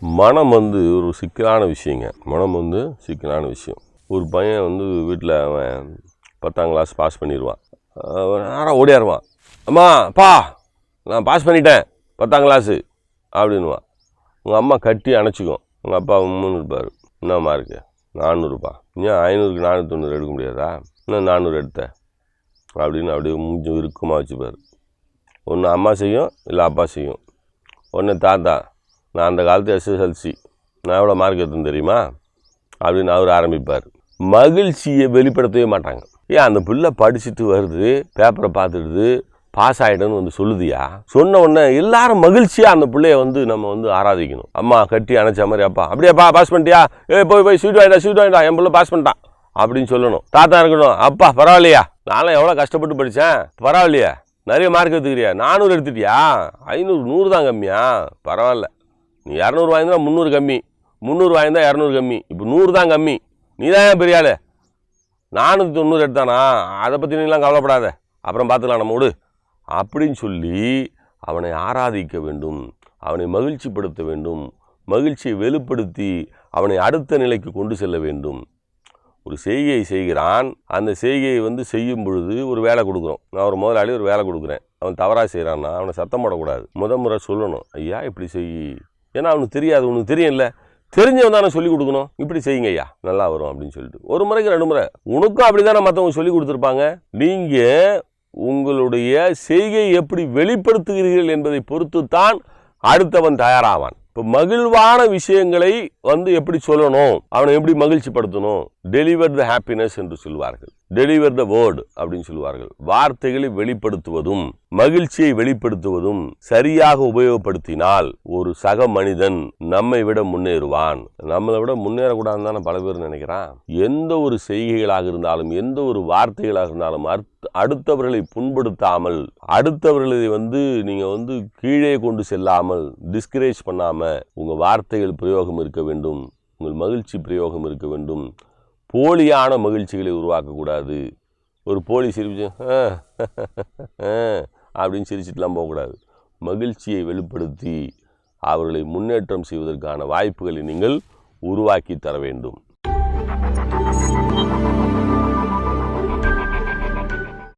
மனம் வந்து ஒரு சிக்கலான விஷயங்க. மனம் வந்து சிக்கலான விஷயம். ஒரு பையன் வந்து வீட்டில் அவன் பத்தாம் கிளாஸ் பாஸ் பண்ணிடுவான் நேரம் ஓடியாருவான். அம்மா பா நான் பாஸ் பண்ணிட்டேன். பத்தாம் கிளாஸு அப்படின்னுவான். உங்கள் அம்மா கட்டி அணைச்சிக்கும். உங்கள் அப்பா உம்முன்னு இருப்பார். என்னம்மா இருக்கு? நானூறுபா ஏன் ஐநூறுக்கு நானூற்றி தொண்ணூறு எடுக்க முடியாதா? இன்னும் நானூறு எடுத்தேன் அப்படின்னு அப்படியே மூஞ்சி இறுக்கமாக வச்சுப்பார். ஒன்று அம்மா செய்யும் இல்லை அப்பா செய்யும். ஒன்று தாத்தா நான் அந்த காலத்து எஸ்எஸ்எல்சி நான் எவ்வளோ மார்க் எடுத்தேன் தெரியுமா? அப்படின்னு அவர் ஆரம்பிப்பார். மகிழ்ச்சியை வெளிப்படுத்தவே மாட்டாங்க. ஏன் அந்த பிள்ளை படிச்சுட்டு வருது பேப்பரை பார்த்துடுது பாஸ் ஆகிடுன்னு வந்து சொல்லுதியா? சொன்ன உடனே எல்லாரும் மகிழ்ச்சியாக அந்த பிள்ளைய வந்து நம்ம வந்து ஆராதிக்கணும். அம்மா கட்டி அணைச்ச மாதிரி அப்பா அப்படியேப்பா பாஸ் பண்ணிட்டியா? ஏ போய் போய் ஸ்வீட் வாங்கிடா ஸ்வீட் வாங்கிட்டா என் பிள்ளை பாஸ் பண்ணிட்டான். அப்படின்னு சொல்லணும். தாத்தா இருக்கணும் அப்பா பரவாயில்லையா? நானும் எவ்வளோ கஷ்டப்பட்டு படித்தேன் பரவாயில்லையா நிறைய மார்க் எடுத்துக்கிறியா? நானூறு எடுத்துட்டியா? ஐநூறு நூறு தான் கம்மியா. பரவாயில்ல. நீ இரநூறு வாங்கினா முந்நூறு கம்மி. முந்நூறு வாங்கினா இரநூறு கம்மி. இப்போ நூறு தான் கம்மி. நீ தான் பெரிய ஆள் நானூற்றி தொண்ணூறு எடுத்தானா? அதை பற்றி நீலாம் கவலைப்படாத. அப்புறம் பார்த்துக்கலாம் நம்ம விடு அப்படின்னு சொல்லி அவனை ஆராதிக்க வேண்டும். அவனை மகிழ்ச்சிப்படுத்த வேண்டும். மகிழ்ச்சியை வெளிப்படுத்தி அவனை அடுத்த நிலைக்கு கொண்டு செல்ல வேண்டும். ஒரு செய்கையை செய்கிறான். அந்த செய்கையை வந்து செய்யும் பொழுது ஒரு வேலை கொடுக்குறோம். நான் ஒரு முதலாளி ஒரு வேலை கொடுக்குறேன். அவன் தவறாக செய்கிறான்னா அவனை சத்தம் போடக்கூடாது. முத முறை சொல்லணும் ஐயா இப்படி செய். ஏன்னா அவனுக்கு தெரியாது உனக்கு தெரியும்ல. தெரிஞ்சவன் தானே சொல்லிக் கொடுக்கணும். இப்படி செய்யுங்க ஐயா. நல்லா வரும் அப்படின்னு சொல்லிட்டு. ஒரு முறைக்கு ரெண்டு முறை. உனக்கும் அப்படி தானே மற்றவங்க சொல்லி கொடுத்துருப்பாங்க. நீங்கள் உங்களுடைய செய்கையை எப்படி வெளிப்படுத்துகிறீர்கள் என்பதை பொறுத்து தான் அடுத்தவன் தயாராவான். இப்போ மகிழ்வான விஷயங்களை வந்து எப்படி சொல்லணும்? அவனை எப்படி மகிழ்ச்சிப்படுத்தணும்? டெலிவர் த ஹாப்பினஸ் என்று சொல்வார்கள். டெலிவர் த வேர்டு அப்படின்னு சொல்லுவார்கள். வார்த்தைகளை வெளிப்படுத்துவதும் மகிழ்ச்சியை வெளிப்படுத்துவதும் சரியாக உபயோகப்படுத்தினால் ஒரு சக மனிதன் நம்மை விட முன்னேறுவான். நம்மளை விட முன்னேறக்கூடாதுன்னு தானே பல பேர் நினைக்கிறான். எந்த ஒரு செய்கைகளாக இருந்தாலும் எந்த ஒரு வார்த்தைகளாக இருந்தாலும் அடுத்தவர்களை புண்படுத்தாமல் அடுத்தவர்களை வந்து நீங்கள் வந்து கீழே கொண்டு செல்லாமல் டிஸ்கரேஜ் பண்ணாமல் உங்கள் வார்த்தைகள் பிரயோகம் இருக்க வேண்டும் உங்கள் மகிழ்ச்சி பிரயோகம் இருக்க வேண்டும் போலியான மகிழ்ச்சிகளை உருவாக்கக்கூடாது. ஒரு போலி சிரிச்சு அப்படின்னு சிரிச்சிட்டுலாம் போகக்கூடாது. மகிழ்ச்சியை வெளிப்படுத்தி அவர்களை முன்னேற்றம் செய்வதற்கான வாய்ப்புகளை நீங்கள் உருவாக்கி தர வேண்டும்.